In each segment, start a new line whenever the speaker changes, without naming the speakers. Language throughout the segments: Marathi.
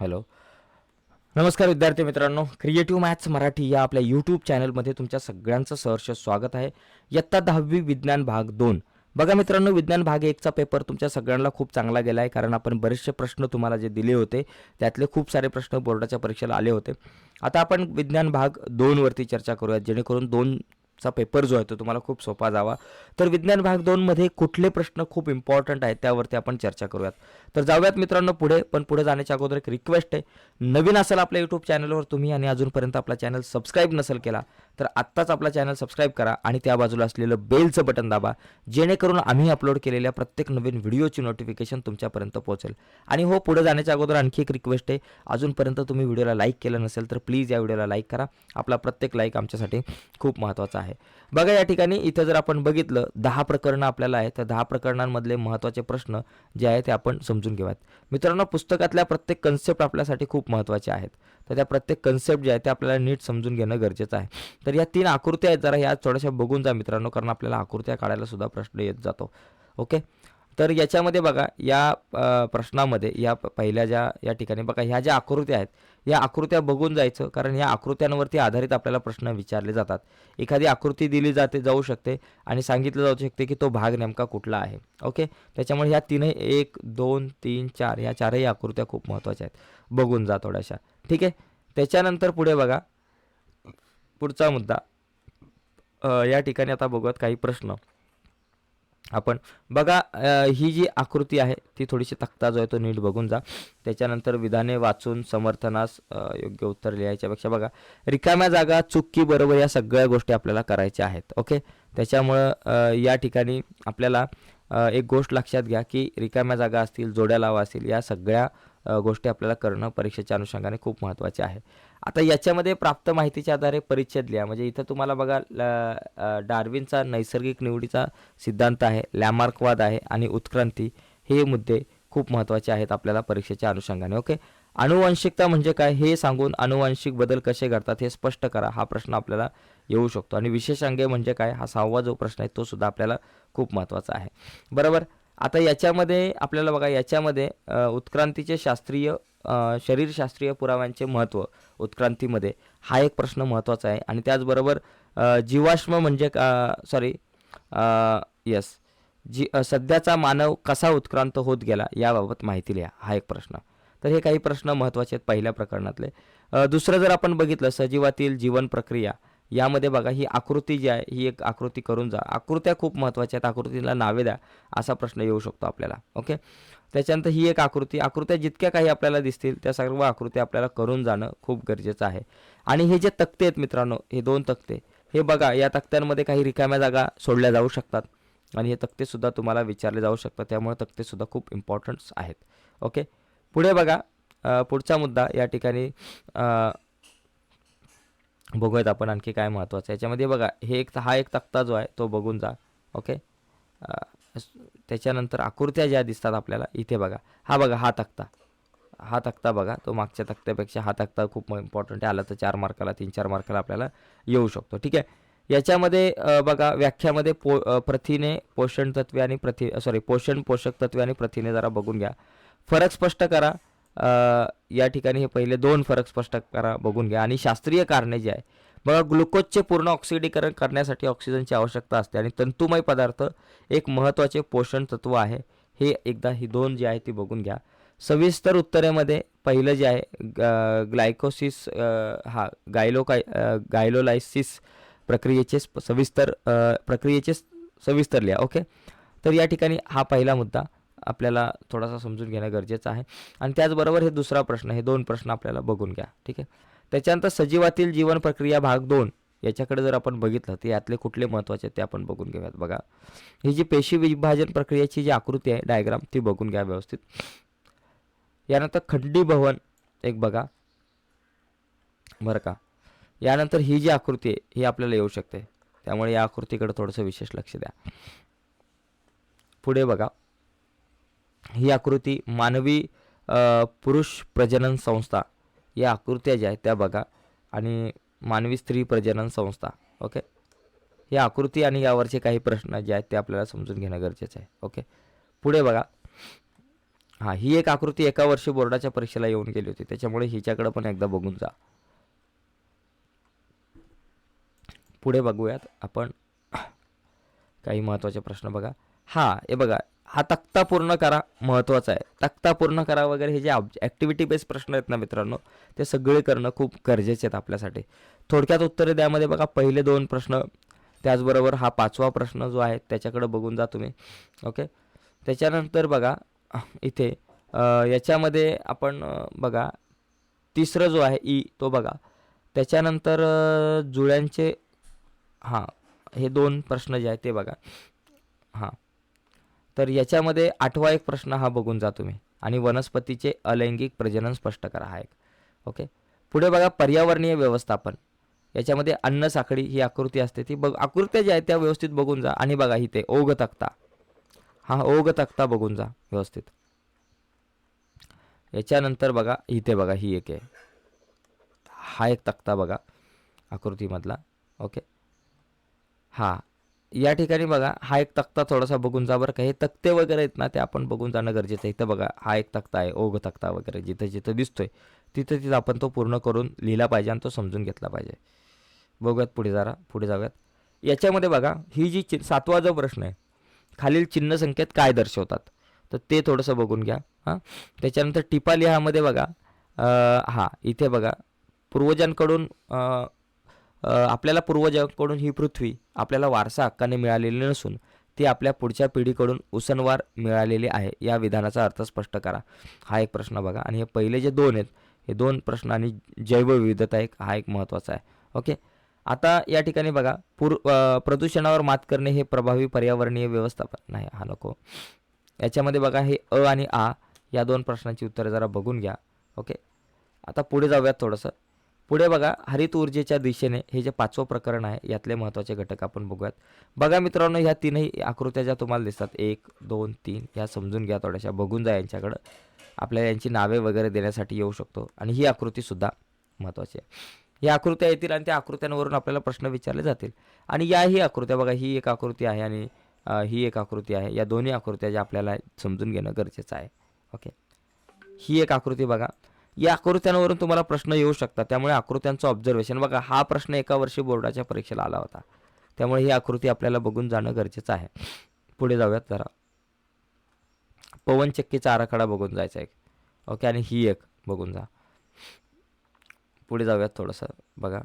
हॅलो. नमस्कार विद्यार्थी मित्रांनो क्रिएटिव्ह मॅथ्स मराठी या आपल्या यूट्यूब चॅनलमध्ये तुमच्या सगळ्यांचं सहर्ष स्वागत आहे. इयत्ता दहावी विज्ञान भाग दोन. बघा मित्रांनो विज्ञान भाग एकचा पेपर तुमच्या सगळ्यांना खूप चांगला गेला आहे कारण आपण बरेचसे प्रश्न तुम्हाला जे दिले होते त्यातले खूप सारे प्रश्न बोर्डाच्या परीक्षेला आले होते. आता आपण विज्ञान भाग दोनवरती चर्चा करूयात जेणेकरून दोन चा पेपर जो आहे तो तुम्हाला खूप सोपा जावा. तर विज्ञान भाग दोनमध्ये कुठले प्रश्न खूप इम्पॉर्टंट आहेत त्यावरती आपण चर्चा करूयात. तर जाऊयात मित्रांनो पुढे पण पुढे जाण्याच्या अगोदर एक रिक्वेस्ट आहे. नवीन असेल आपल्या यूट्यूब चॅनलवर तुम्ही आणि अजूनपर्यंत आपला चॅनल सबस्क्राईब नसेल केला तर आत्ताच आपला चॅनल सबस्क्राईब करा आणि त्या बाजूला असलेलं बेलचं बटन दाबा जेणेकरून आम्ही अपलोड केलेल्या प्रत्येक नवीन व्हिडिओची नोटिफिकेशन तुमच्यापर्यंत पोहोचेल. आणि हो पुढे जाण्याच्या अगोदर आणखी एक रिक्वेस्ट आहे. अजूनपर्यंत तुम्ही व्हिडिओला लाईक केलं नसेल तर प्लीज या व्हिडिओला लाईक करा. आपला प्रत्येक लाईक आमच्यासाठी खूप महत्त्वाचा आहे. बघा या ठिकाणी इथं जर आपण बघितलं दहा प्रकरणं आपल्याला आहे तर दहा प्रकरणांमधले महत्त्वाचे प्रश्न जे आहेत ते आपण समजून घेऊयात. मित्रांनो पुस्तकातल्या प्रत्येक कन्सेप्ट आपल्यासाठी खूप महत्त्वाचे आहेत. तर त्या प्रत्येक कन्सेप्ट जे आहे ते आपल्याला नीट समजून घेणं गरजेचं आहे. तर या तीन आकृत्या आहेत जरा ह्या थोड्याशा बघून जा मित्रांनो कारण आपल्याला आकृत्या काढायला सुद्धा प्रश्न येत जातो. ओके? तर याच्यामध्ये बघा या प्रश्नामध्ये या पहिल्या ज्या या ठिकाणी बघा ह्या ज्या आकृत्या आहेत या आकृत्या बघून जायचं कारण या आकृत्यांवरती आधारित आपल्याला प्रश्न विचारले जातात. एखादी आकृती दिली जाते जाऊ शकते आणि सांगितलं जाऊ शकते की तो भाग नेमका कुठला आहे. ओके? त्याच्यामुळे ह्या तीनही एक दोन तीन चार ह्या चारही आकृत्या खूप महत्त्वाच्या आहेत. बघून जा थोड्याशा. ठीक आहे? त्याच्यानंतर पुढे बघा. पुढचा मुद्दा. या ठिकाणी आता बघूयात काही प्रश्न. आपण बघा ही जी आकृती आहे ती थोडीशी तक्ता जो आहे तो नीट बघून जा. त्याच्यानंतर विधाने वाचून समर्थनास योग्य उत्तर लिहायच्यापेक्षा बघा रिकाम्या जागा चुकी बरोबर या सगळ्या गोष्टी आपल्याला करायच्या आहेत ओके? त्याच्यामुळं या ठिकाणी आपल्याला एक गोष्ट लक्षात घ्या की रिकाम्या जागा असतील जोड्या लावा असतील या सगळ्या गोष्टी आपल्याला करणं परीक्षेच्या अनुषंगाने खूप महत्त्वाचे आहे. आता याच्यामध्ये प्राप्त माहितीच्या आधारे परिच्छेद लिहा. म्हणजे इथं तुम्हाला बघा ल- डार्विनचा नैसर्गिक निवडीचा सिद्धांत आहे लॅमार्कवाद आहे आणि उत्क्रांती हे मुद्दे खूप महत्त्वाचे आहेत आपल्याला परीक्षेच्या अनुषंगाने ओके? अनुवांशिकता म्हणजे काय हे सांगून अनुवांशिक बदल कसे घडतात हे स्पष्ट करा. हा प्रश्न आपल्याला येऊ शकतो. आणि विशेष अंगे म्हणजे काय? हा सहावा जो प्रश्न आहे तो सुद्धा आपल्याला खूप महत्त्वाचा आहे. बरोबर? आता याच्यामध्ये आपल्याला बघा याच्यामध्ये उत्क्रांतीचे शास्त्रीय शरीरशास्त्रीय पुराव्यांचे महत्त्व उत्क्रांतीमध्ये हा एक प्रश्न महत्त्वाचा आहे. आणि त्याचबरोबर जीवाश्म म्हणजे सॉरी यस जी सध्याचा मानव कसा उत्क्रांत होत गेला याबाबत माहिती लिहा हा एक प्रश्न. तर हे काही प्रश्न महत्त्वाचे आहेत पहिल्या प्रकरणातले. दुसरं जर आपण बघितलं सजीवातील जीवन प्रक्रिया यामध्ये बघा ही आकृती जी आहे ही एक आकृती करून जा. आकृत्या खूप महत्त्वाच्या आहेत आकृतीला नावे द्या असा प्रश्न येऊ शकतो आपल्याला ओके? त्याच्यानंतर ही एक आकृती आकृत्या जितक्या काही आपल्याला दिसतील त्या सर्व आकृत्या आपल्याला करून जाणं खूप गरजेचं आहे. आणि हे जे तक्ते आहेत मित्रांनो हे दोन तक्ते हे बघा या तक्त्यांमध्ये काही रिकाम्या जागा सोडल्या जाऊ शकतात. आणि हे तक्तेसुद्धा तुम्हाला विचारले जाऊ शकतात त्यामुळे तक्तेसुद्धा खूप इम्पॉर्टंट्स आहेत. ओके पुढे बघा पुढचा मुद्दा या ठिकाणी बघूयात आपण आणखी काय महत्त्वाचं याच्यामध्ये बघा हे एक हा एक तक्ता जो आहे तो बघून जा. ओके त्याच्यानंतर आकृत्या ज्या दिसतात आपल्याला इथे बघा. हा बघा हा तक्ता हा तक्ता बघा तो मागच्या तक्त्यापेक्षा हा तक्ता खूप इम्पॉर्टंट आहे. आला तर चार मार्काला तीन चार मार्काला आपल्याला येऊ शकतो. ठीक आहे? याच्यामध्ये बघा व्याख्यामध्ये पो प्रथिने पोषण तत्वे आणि प्रथि सॉरी पोषण पोषक तत्वे आणि प्रथिने जरा बघून घ्या. फरक स्पष्ट करा. या ठिकाणी हे पहिले दोन फरक स्पष्ट करा बघून घ्या. आणि शास्त्रीय कारणे जे आहे बघा ग्लुकोजचे पूर्ण ऑक्सिडीकरण करण्यासाठी ऑक्सिजनची आवश्यकता असते आणि तंतुमय पदार्थ एक महत्त्वाचे पोषण तत्व आहे. हे एकदा ही दोन जी आहे ती बघून घ्या. सविस्तर उत्तरेमध्ये पहिलं जे आहे ग- ग्लायकोसिस हा गायलोकाय गायलोलायसिस प्रक्रियेचे सविस्तर प्रक्रियेचे सविस्तर लिहा ओके? तर या ठिकाणी हा पहिला मुद्दा आपल्याला थोडासा समजून घेणं गरजेचं आहे. आणि त्याचबरोबर हे दुसरा प्रश्न हे दोन प्रश्न आपल्याला बघून घ्या ठीक आहे? त्याच्यानंतर सजीवातील जीवन प्रक्रिया भाग दोन याच्याकडे जर आपण बघितलं तर यातले कुठले महत्त्वाचे आहेत ते आपण बघून घेऊयात. बघा ही जी पेशी विभाजन प्रक्रियेची जी आकृती आहे डायग्राम ती बघून घ्या व्यवस्थित. यानंतर खंडी भवन एक बघा. बरं का? यानंतर ही जी आकृती आहे ही आपल्याला येऊ शकते. त्यामुळे या आकृतीकडे थोडंसं विशेष लक्ष द्या. पुढे बघा. ही आकृती मानवी पुरुष प्रजनन संस्था या आकृत्या ज्या आहेत त्या बघा. आणि मानवी स्त्री प्रजनन संस्था ओके? ही आकृती आणि यावरचे काही प्रश्न जे आहेत ते आपल्याला समजून घेणं गरजेचं आहे ओके? पुढे बघा. हां ही एक आकृती एका वर्षी बोर्डाच्या परीक्षेला येऊन गेली होती. त्याच्यामुळे हिच्याकडे पण एकदा बघून जा. पुढे बघूयात आपण. काही महत्त्वाचे प्रश्न बघा. हा हे बघा. हा तक्ता पूर्ण करा महत्त्वाचा आहे. तक्ता पूर्ण करा वगैरे हे जे ॲक्टिव्हिटी बेस्ड प्रश्न आहेत ना मित्रांनो ते सगळे करणं खूप गरजेचे आहेत आपल्यासाठी. थोडक्यात उत्तरे द्यामध्ये बघा पहिले दोन प्रश्न त्याचबरोबर हा पाचवा प्रश्न जो आहे त्याच्याकडे बघून जा तुम्ही. ओके? त्याच्यानंतर बघा इथे याच्यामध्ये आपण बघा तिसरं जो आहे ई तो बघा. त्याच्यानंतर जुळ्यांचे हां हे दोन प्रश्न जे आहेत ते बघा. हां. तर याच्यामध्ये आठवा एक प्रश्न हा बघून जा तुम्ही. आणि वनस्पतीचे अलैंगिक प्रजनन स्पष्ट करा हा एक. ओके? पुढे बघा पर्यावरणीय व्यवस्थापन. याच्यामध्ये अन्न साखळी ही आकृती असते ती बघ आकृत्या ज्या आहेत त्या व्यवस्थित बघून जा. आणि बघा इथे ओघ तक्ता. हा ओघ तक्ता बघून जा व्यवस्थित. याच्यानंतर बघा इथे बघा ही एक आहे. हा एक तक्ता बघा आकृतीमधला. ओके? हा. या ठिकाणी बघा हा एक तक्ता थोडासा बघून जा बरं का. हे तक्ते वगैरे आहेत ना ते आपण बघून जाणं गरजेचं आहे. इथं बघा हा एक तक्ता आहे ओघ तक्ता वगैरे जिथं जिथं दिसतोय तिथं तिथं आपण तो पूर्ण करून लिहिला पाहिजे आणि तो समजून घेतला पाहिजे. बघूयात पुढे जरा पुढे जाऊयात. याच्यामध्ये बघा ही जी चि सातवा जो प्रश्न आहे खालील चिन्ह संख्येत काय दर्शवतात? तर ते थोडंसं बघून घ्या हां. त्याच्यानंतर टिपा लिहामध्ये बघा हां इथे बघा पूर्वजांकडून आपल्याला पूर्वजांकडून ही पृथ्वी आपल्याला वारसा हक्काने मिळालेली नसून ती आपल्या पुढच्या पिढीकडून उसनवार मिळालेली आहे या विधानाचा अर्थ स्पष्ट करा. हा एक प्रश्न बघा. आणि हे पहिले जे दोन आहेत हे दोन प्रश्न आणि जैवविविधता एक हा एक महत्त्वाचा आहे. ओके? आता या ठिकाणी बघा. पूर प्रदूषणावर मात करणे हे प्रभावी पर्यावरणीय व्यवस्थापन. नाही हा नको. याच्यामध्ये बघा हे अ आणि आ या दोन प्रश्नांची उत्तरं जरा बघून घ्या. ओके? आता पुढे जाऊयात थोडंसं. पुढे बघा हरित ऊर्जेच्या दिशेने हे जे पाचवं प्रकरण आहे यातले महत्त्वाचे घटक आपण बघूयात. बघा मित्रांनो ह्या तीनही आकृत्या ज्या तुम्हाला दिसतात एक दोन तीन ह्या समजून घ्या थोड्याशा बघून जा यांच्याकडं. आपल्याला यांची नावे वगैरे देण्यासाठी येऊ शकतो. आणि ही आकृतीसुद्धा महत्त्वाची आहे. या आकृत्या येतील आणि त्या आकृत्यांवरून आपल्याला प्रश्न विचारले जातील. आणि याही आकृत्या बघा ही एक आकृती आहे आणि ही एक आकृती आहे. या दोन्ही आकृत्या ज्या आपल्याला समजून घेणं गरजेचं आहे. ओके. ही एक आकृती बघा. या आकृत्यांवरून तुम्हाला प्रश्न येऊ शकतात. त्यामुळे आकृत्यांचं ऑब्झर्वेशन बघा हा प्रश्न एका वर्षी बोर्डाच्या परीक्षेला आला होता. त्यामुळे ही आकृती आपल्याला बघून जाणं गरजेचं आहे. पुढे जाऊयात जरा. पवनचक्कीचा आराखडा बघून जायचा एक. ओके आणि ही एक बघून जा. पुढे जाऊयात थोडंसं बघा.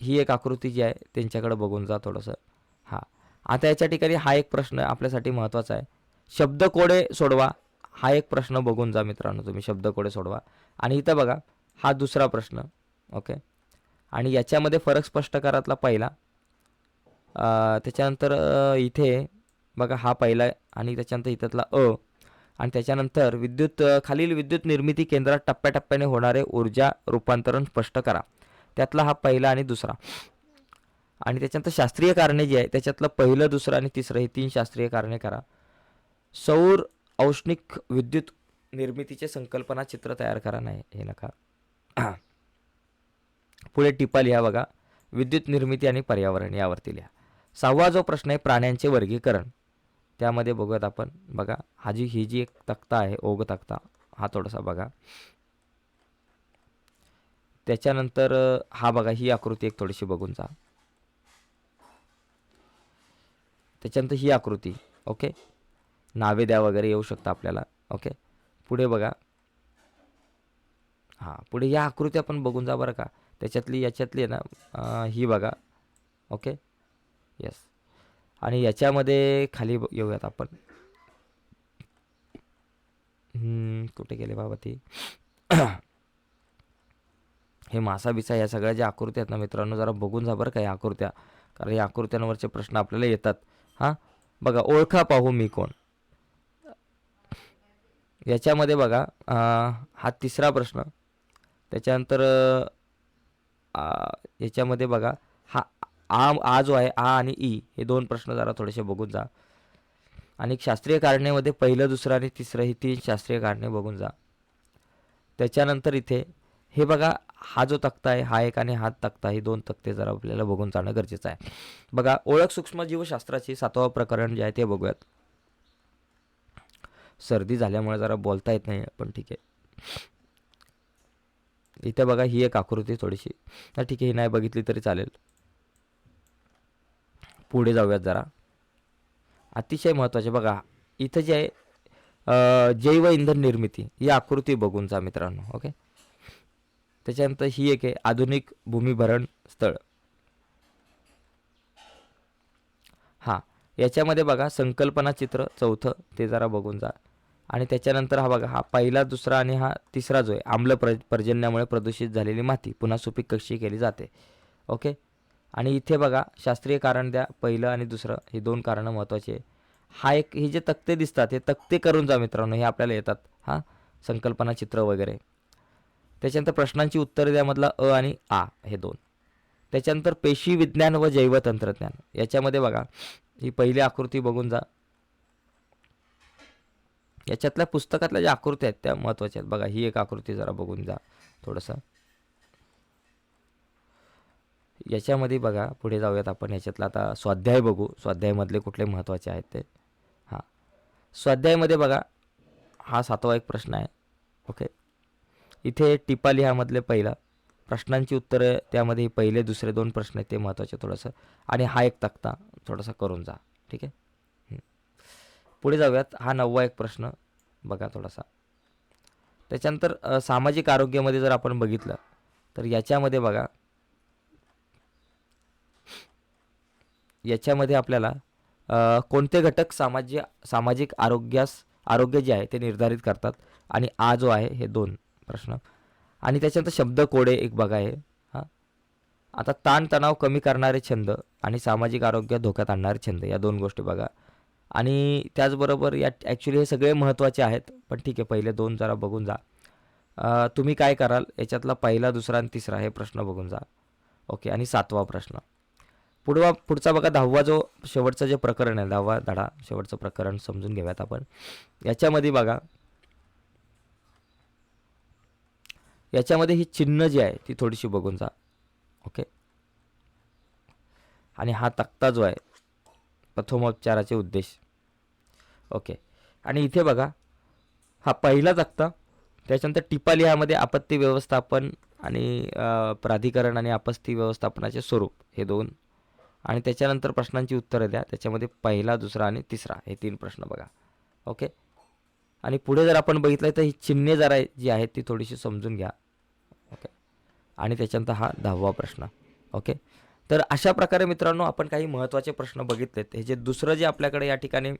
ही एक आकृती जी आहे त्यांच्याकडे बघून जा थोडंसं. हां. आता याच्या ठिकाणी हा एक प्रश्न आपल्यासाठी महत्त्वाचा आहे. शब्दकोडे सोडवा. हा एक प्रश्न बघून जा मित्रांनो तुम्ही शब्दकोडे सोडवा. आणि इथं बघा हा दुसरा प्रश्न ओके? आणि याच्यामध्ये फरक स्पष्ट करातला पहिला. त्याच्यानंतर इथे बघा हा पहिला आहे आणि त्याच्यानंतर इथतला अ. आणि त्याच्यानंतर विद्युत खालील विद्युत निर्मिती केंद्रात टप्प्याटप्प्याने होणारे ऊर्जा रूपांतरण स्पष्ट करा. त्यातला हा पहिला आणि दुसरा. आणि त्याच्यानंतर शास्त्रीय कारणे जी आहे त्याच्यातलं पहिलं दुसरं आणि तिसरं हे तीन शास्त्रीय कारणे करा. सौर औष्णिक विद्युत निर्मितीचे संकल्पना चित्र तयार करा नाही हे नका. पुढे टिपा लिहा बघा. विद्युत निर्मिती आणि पर्यावरण यावरती लिहा. सहावा जो प्रश्न आहे प्राण्यांचे वर्गीकरण. त्यामध्ये बघूयात आपण. बघा हा जी ही जी एक तक्ता आहे ओघ तक्ता हा थोडासा बघा. त्याच्यानंतर हा बघा ही आकृती एक थोडीशी बघून जा. त्याच्यानंतर ही आकृती ओके? नावे द्या वगैरे येऊ शकतं आपल्याला. ओके पुढे बघा. हां पुढे या आकृत्या पण बघून जा बरं का. त्याच्यातली याच्यातली आहे ना ही बघा. ओके येस आणि याच्यामध्ये खाली येऊयात आपण. कुठे गेले बाबा ती? हे मासा बिसा या सगळ्या ज्या आकृत्या आहेत ना मित्रांनो जरा बघून जा बरं का या आकृत्या. कारण या आकृत्यांवरचे प्रश्न आपल्याला येतात. हां? बघा ओळखा पाहू मी कोण. याच्यामध्ये बघा हा तिसरा प्रश्न. त्याच्यानंतर याच्यामध्ये बघा हा आ आ जो आहे आ आणि ई हे दोन प्रश्न जरा थोडेसे बघून जा. आणि शास्त्रीय कारणेमध्ये पहिलं दुसरं आणि तिसरं ही तीन शास्त्रीय कारणे बघून जा. त्याच्यानंतर इथे हे बघा हा जो तक्ता आहे हा एक आणि हा तक्ता हे दोन तक्ते जरा आपल्याला बघून जाणं गरजेचं आहे. बघा ओळख सूक्ष्मजीवशास्त्राची सातवा प्रकरण जे आहे ते बघूयात. सर्दी झाल्यामुळे जरा बोलता येत नाही. पण ठीक आहे. इथे बघा ही एक आकृती थोडीशी. तर ठीक आहे. ही नाही बघितली तरी चालेल. पुढे जाऊयात जरा. अतिशय महत्त्वाचे बघा इथं जे आहे जैव इंधन निर्मिती ही आकृती बघून जा मित्रांनो ओके? त्याच्यानंतर ही एक आहे आधुनिक भूमिभरण स्थळ. हां याच्यामध्ये बघा संकल्पना चित्र चौथं ते जरा बघून जा. आणि त्याच्यानंतर हा बघा हा पहिला दुसरा आणि हा तिसरा जो आहे आम्ल प्र पर्जन्यामुळे प्रदूषित झालेली माती पुन्हा सुपीक कशी केली जाते. ओके? आणि इथे बघा शास्त्रीय कारण द्या पहिलं आणि दुसरं हे दोन कारणं महत्त्वाचे आहे. हा एक हे जे तक्ते दिसतात हे तक्ते करून जा मित्रांनो हे आपल्याला येतात. हां? संकल्पना चित्र वगैरे. त्याच्यानंतर प्रश्नांची उत्तरं द्यामधला अ आणि आ हे दोन. त्याच्यानंतर पेशी विज्ञान व जैवतंत्रज्ञान. याच्यामध्ये बघा ही पहिली आकृती बघून जा. याच्यातल्या पुस्तकातल्या ज्या आकृत्या आहेत त्या महत्त्वाच्या आहेत. बघा ही एक आकृती जरा बघून जा थोडंसं. याच्यामध्ये बघा पुढे जाऊयात आपण याच्यातला. आता स्वाध्याय बघू. स्वाध्यायमधले कुठले महत्त्वाचे आहेत ते. हां. स्वाध्यायमध्ये बघा हा सातवा एक प्रश्न आहे. ओके. इथे टिपा लिहामधले पहिला. प्रश्नांची उत्तरं त्यामध्ये पहिले दुसरे दोन प्रश्न आहेत ते महत्त्वाचे थोडंसं. आणि हा एक तक्ता थोडासा करून जा. ठीक आहे? पुढे जाऊयात. हा नववा एक प्रश्न बघा थोडासा. त्याच्यानंतर सामाजिक आरोग्यामध्ये जर आपण बघितलं तर याच्यामध्ये बघा. याच्यामध्ये आपल्याला कोणते घटक सामाजिक सामाजिक आरोग्यास आरोग्य जे आहे ते निर्धारित करतात? आणि आ जो आहे हे दोन प्रश्न. आणि त्याच्यानंतर शब्द कोडे एक बघा आहे हां. आता ताणतणाव कमी करणारे छंद आणि सामाजिक आरोग्य धोक्यात आणणारे छंद या दोन गोष्टी बघा. आणि त्याचबरोबर या ॲक्च्युली हे सगळे महत्त्वाचे आहेत. पण ठीक आहे पहिले दोन जरा बघून जा. तुम्ही काय कराल? याच्यातला पहिला दुसरा आणि तिसरा हे प्रश्न बघून जा. ओके आणि सातवा प्रश्न. पुढवा पुढचा बघा दहावा जो शेवटचं जे प्रकरण आहे दहावा धडा शेवटचं प्रकरण समजून घेऊयात आपण. याच्यामध्ये बघा याच्यामध्ये ही चिन्ह जी आहे ती थोडीशी बघून जा. ओके? आणि हा तक्ता जो आहे प्रथमोपचाराचे उद्देश. ओके. आणि इथे बघा हा पहिला तक्ता त्याच्यानंतर टिपाली यामध्ये आपत्ती व्यवस्थापन आणि प्राधिकरण आणि आपत्ती व्यवस्थापनाचे स्वरूप हे दोन. आणि त्याच्यानंतर प्रश्नांची उत्तरं द्या त्याच्यामध्ये पहिला दुसरा आणि तिसरा हे तीन प्रश्न बघा. ओके. आणि पुढे जर आपण बघितलं तर ही चिन्हे जरा जी आहेत ती थोडीशी समजून घ्या. ओके. आणि त्याच्यानंतर हा दहावा प्रश्न. ओके. तर अशा प्रकारे मित्रांनो आपण काही महत्त्वाचे प्रश्न बघितलेत. हे जे दुसरं जे आपल्याकडे या ठिकाणी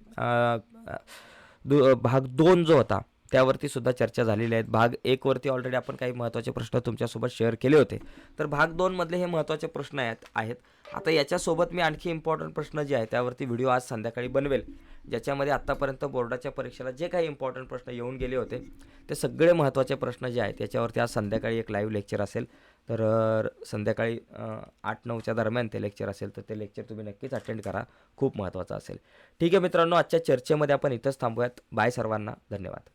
दु भाग दोन जो होता त्यावरती सुद्धा चर्चा झालेली आहेत. भाग एकवरती ऑलरेडी आपण काही महत्त्वाचे प्रश्न तुमच्यासोबत शेअर केले होते. तर भाग दोनमधले हे महत्त्वाचे प्रश्न आहेत आहेत. आता याच्यासोबत मी आणखी इम्पॉर्टंट प्रश्न जे आहे त्यावरती व्हिडिओ आज संध्याकाळी बनवेल. ज्याच्यामध्ये आत्तापर्यंत बोर्डाच्या परीक्षेला जे काही इम्पॉर्टंट प्रश्न येऊन गेले होते ते सगळे महत्त्वाचे प्रश्न जे आहेत त्याच्यावरती आज संध्याकाळी एक लाईव्ह लेक्चर असेल. तर संध्याकाळी आठ नऊच्या दरम्यान ते लेक्चर असेल तर ते लेक्चर तुम्ही नक्कीच अटेंड करा. खूप महत्त्वाचं असेल. ठीक आहे मित्रांनो आजच्या चर्चेमध्ये आपण इथंच थांबूयात. बाय सर्वांना. धन्यवाद.